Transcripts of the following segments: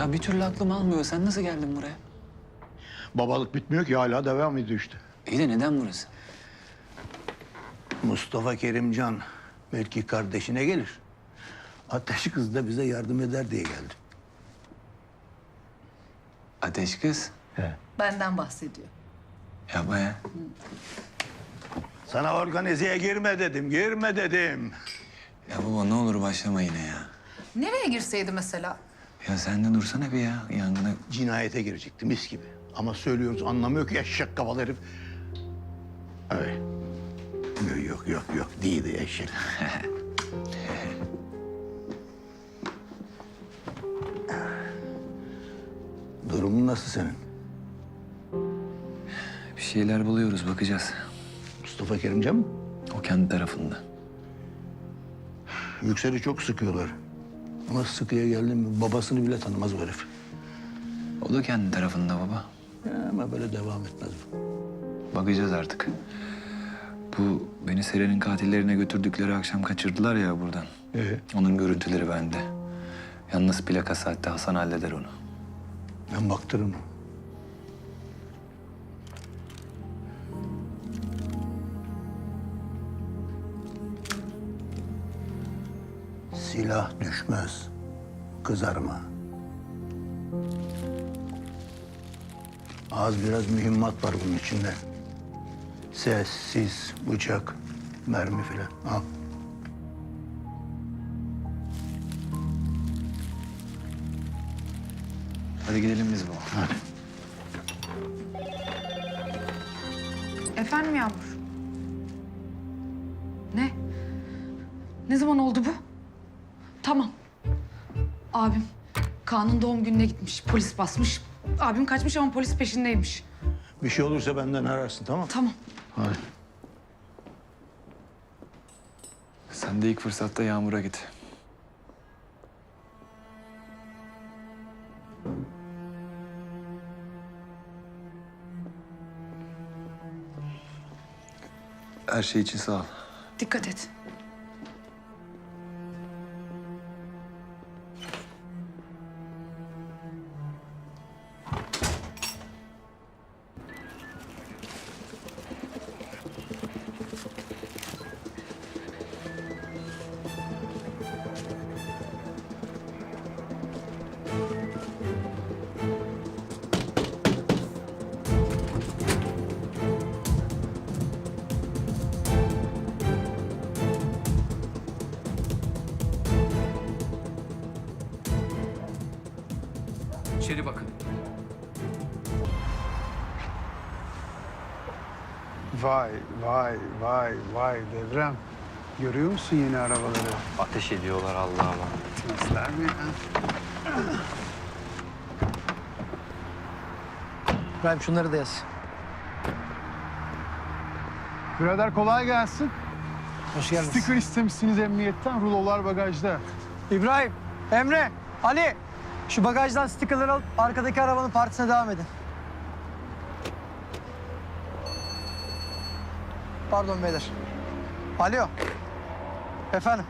Ya bir türlü aklım almıyor. Sen nasıl geldin buraya? Babalık bitmiyor ki hala devam ediyor işte. İyi de neden burası? Mustafa Kerimcan belki kardeşine gelir. Ateş kız da bize yardım eder diye geldi. Ateş kız. He. Benden bahsediyor. Yapma ya. Sana organizeye girme dedim, girme dedim. Ya baba ne olur başlama yine ya. Nereye girseydi mesela? Ya sen de dursana bir ya yangına. Cinayete girecekti mis gibi. Ama söylüyoruz anlamıyor ki eşek kafalı herif. Ay. Yok yok yok yok değildi eşek. Durumun nasıl senin? Bir şeyler buluyoruz bakacağız. Mustafa Kerimcan mı? O kendi tarafında. Yüksel'i çok sıkıyorlar. Ama sıkıya geldi mi babasını bile tanımaz bu herif. O da kendi tarafında baba. Ya ama böyle devam etmez bu. Bakacağız artık. Bu beni Seren'in katillerine götürdükleri akşam kaçırdılar ya buradan. Ee? Onun görüntüleri bende. Yalnız plakası hatta Hasan halleder onu. Ben baktırırım. Silah düşmez. Kızarma. Az biraz mühimmat var bunun içinde. Ses, sis, bıçak, mermi filan. Al. Hadi gidelim biz baba. Hadi. Efendim Yağmur? Ne? Ne zaman oldu bu? Abim Kaan'ın doğum gününe gitmiş. Polis basmış. Abim kaçmış ama polis peşindeymiş. Bir şey olursa benden ararsın tamam Tamam. Hadi. Sen de ilk fırsatta Yağmur'a git. Her şey için sağ ol. Dikkat et. İçeri bakın. Vay vay vay vay devrem. Görüyor musun yeni arabaları? Ateş ediyorlar Allah'ıma. Temizler mi ya? İbrahim şunları da yaz. Birader kolay gelsin. Hoş geldiniz. Sticker istemişsiniz emniyetten. Rulolar bagajda. İbrahim, Emre, Ali. Şu bagajdan stickerları alıp arkadaki arabanın partisine devam edin. Pardon beyler. Alo. Efendim.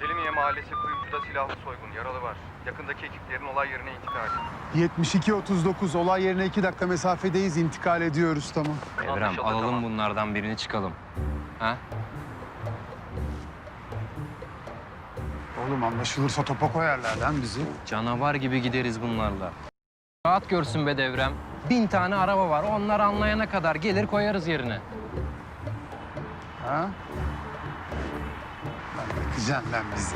Selimiye Mahallesi Kuyumcu'da silahlı soygun, yaralı var. Yakındaki ekiplerin olay yerine intikal. 72-39 olay yerine iki dakika mesafedeyiz. İntikal ediyoruz tamam. Evrem alalım bunlardan birini çıkalım. Ha? Oğlum anlaşılırsa topa koyarlar lan bizi. Canavar gibi gideriz bunlarla. Rahat görsün be devrem. Bin tane araba var. Onlar anlayana kadar gelir koyarız yerine. Ha? Lan lan bizi.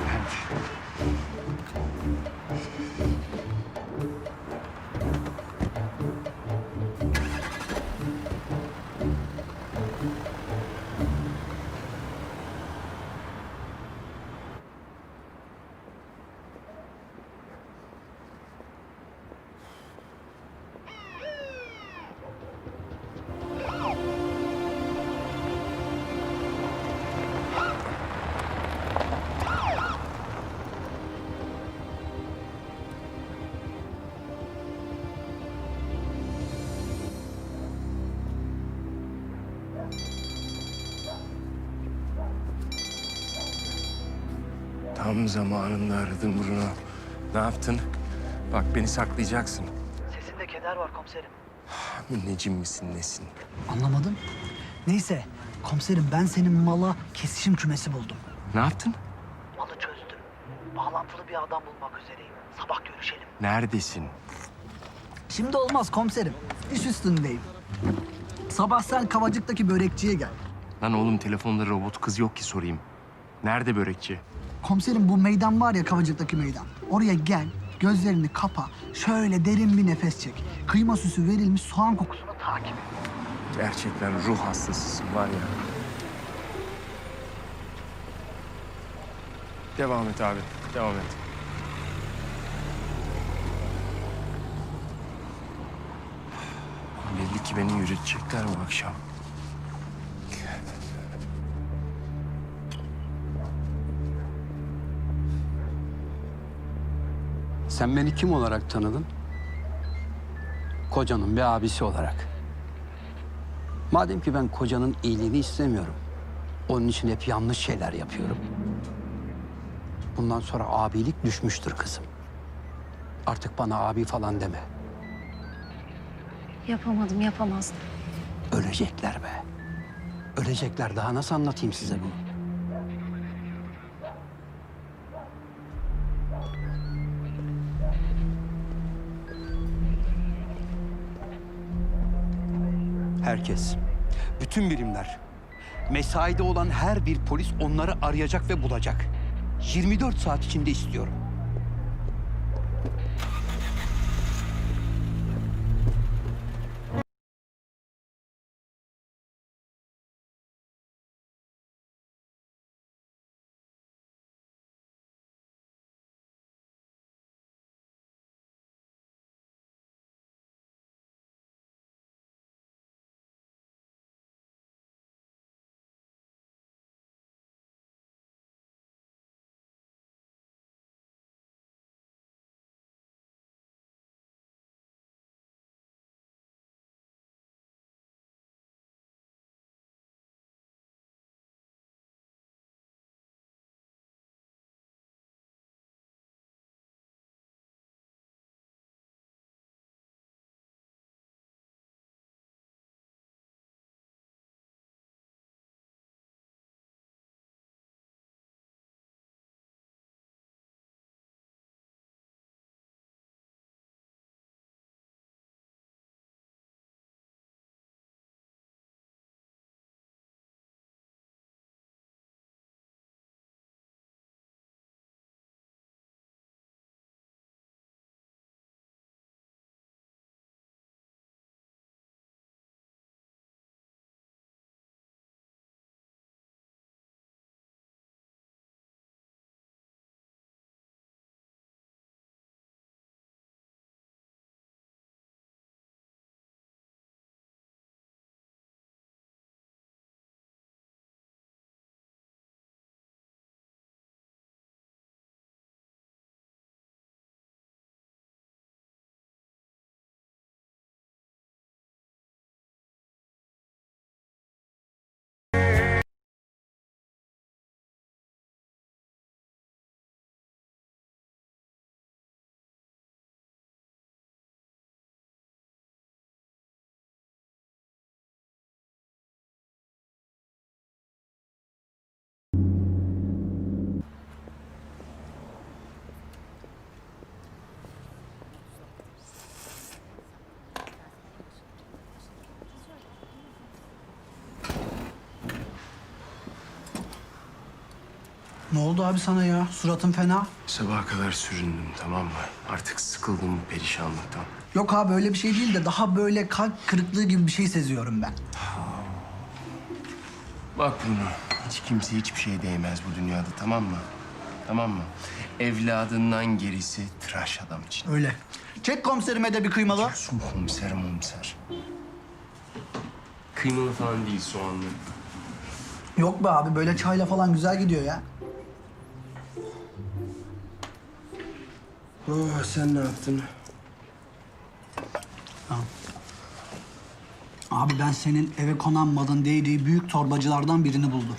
Tam zamanında aradım Bruno. Ne yaptın? Bak beni saklayacaksın. Sesinde keder var komiserim. Münnecim misin nesin? Anlamadım. Neyse komiserim ben senin mala kesişim kümesi buldum. Ne yaptın? Malı çözdüm. Bağlantılı bir adam bulmak üzereyim. Sabah görüşelim. Neredesin? Şimdi olmaz komiserim. İş üstündeyim. Sabah sen Kavacık'taki börekçiye gel. Lan oğlum telefonda robot kız yok ki sorayım. Nerede börekçi? Komiserim bu meydan var ya Kavacık'taki meydan. Oraya gel, gözlerini kapa, şöyle derin bir nefes çek. Kıyma süsü verilmiş soğan kokusunu takip et. Gerçekten ruh hastasısın var ya. Devam et abi. Devam et. Belli ki beni yürütecekler bu akşam. Sen beni kim olarak tanıdın? Kocanın bir abisi olarak. Madem ki ben kocanın iyiliğini istemiyorum. Onun için hep yanlış şeyler yapıyorum. Bundan sonra abilik düşmüştür kızım. Artık bana abi falan deme. Yapamadım, yapamazdım. Ölecekler be. Ölecekler. Daha nasıl anlatayım size bunu? Herkes, bütün birimler, mesaide olan her bir polis onları arayacak ve bulacak. 24 saat içinde istiyorum. Ne oldu abi sana ya? Suratın fena. Sabaha kadar süründüm tamam mı? Artık sıkıldım bu perişanlıktan. Yok abi öyle bir şey değil de daha böyle kalp kırıklığı gibi bir şey seziyorum ben. Bak bunu. Hiç kimse hiçbir şeye değmez bu dünyada tamam mı? Tamam mı? Evladından gerisi tıraş adam için. Öyle. Çek komiserime de bir kıymalı. Su komiser mumser. Kıymalı falan değil soğanlı. Yok be abi böyle çayla falan güzel gidiyor ya. Oh, sen ne yaptın? Abi ben senin eve konan malın değdiği büyük torbacılardan birini buldum.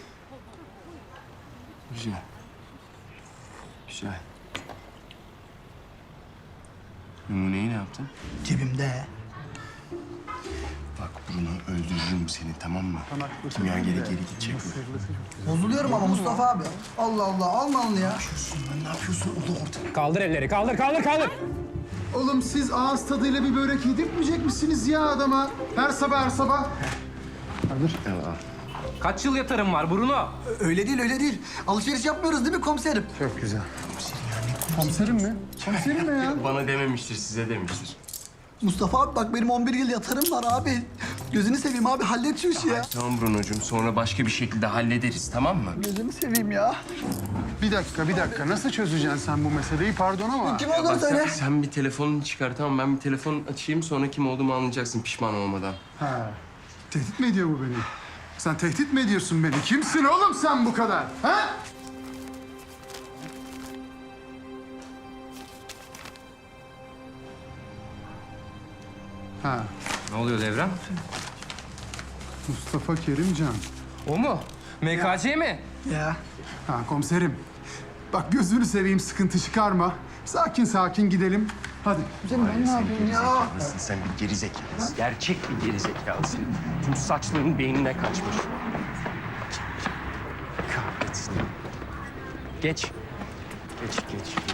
Güzel. Güzel. Numuneyi ne yaptın? Cebimde. Bak Bruno öldürürüm seni tamam mı? Kimya geri geri gidecek mi? Bozuluyorum ama Mustafa abi. Allah Allah Almanlı ya. Ne yapıyorsun orada orada? Kaldır elleri kaldır kaldır kaldır. Oğlum siz ağız tadıyla bir börek yedirtmeyecek misiniz ya adama? Her sabah her sabah. Kaç yıl yatarım var Bruno? Öyle değil öyle değil. Alışveriş yapmıyoruz değil mi komiserim? Çok güzel. Komiserim mi? Komiserim mi ya? Bana dememiştir size demiştir. Mustafa abi bak benim 11 yıl yatarım var abi. Gözünü seveyim abi hallet şu işi ya. Tamam Bruno'cum sonra başka bir şekilde hallederiz tamam mı? Gözünü seveyim ya. Bir dakika, bir dakika. Nasıl çözeceksin sen bu meseleyi? Pardon ama. Kim olduğunu Bak sen, söyle. sen bir telefonunu çıkar tamam ben bir telefon açayım sonra kim olduğumu anlayacaksın pişman olmadan. Ha. Tehdit mi ediyor bu beni? Sen tehdit mi ediyorsun beni? Kimsin oğlum sen bu kadar? Ha? Ha. Ne oluyor Devrem? Mustafa Kerimcan. O mu? MKC mi? Ya. Ha komiserim. Bak gözünü seveyim sıkıntı çıkarma. Sakin sakin gidelim. Hadi. Ben ne yapayım ya? Nasılsın sen bir gerizekalısın. Gerçek bir gerizekalısın. Tüm saçların beynine kaçmış. Kahretsin. Geç, geç, geç.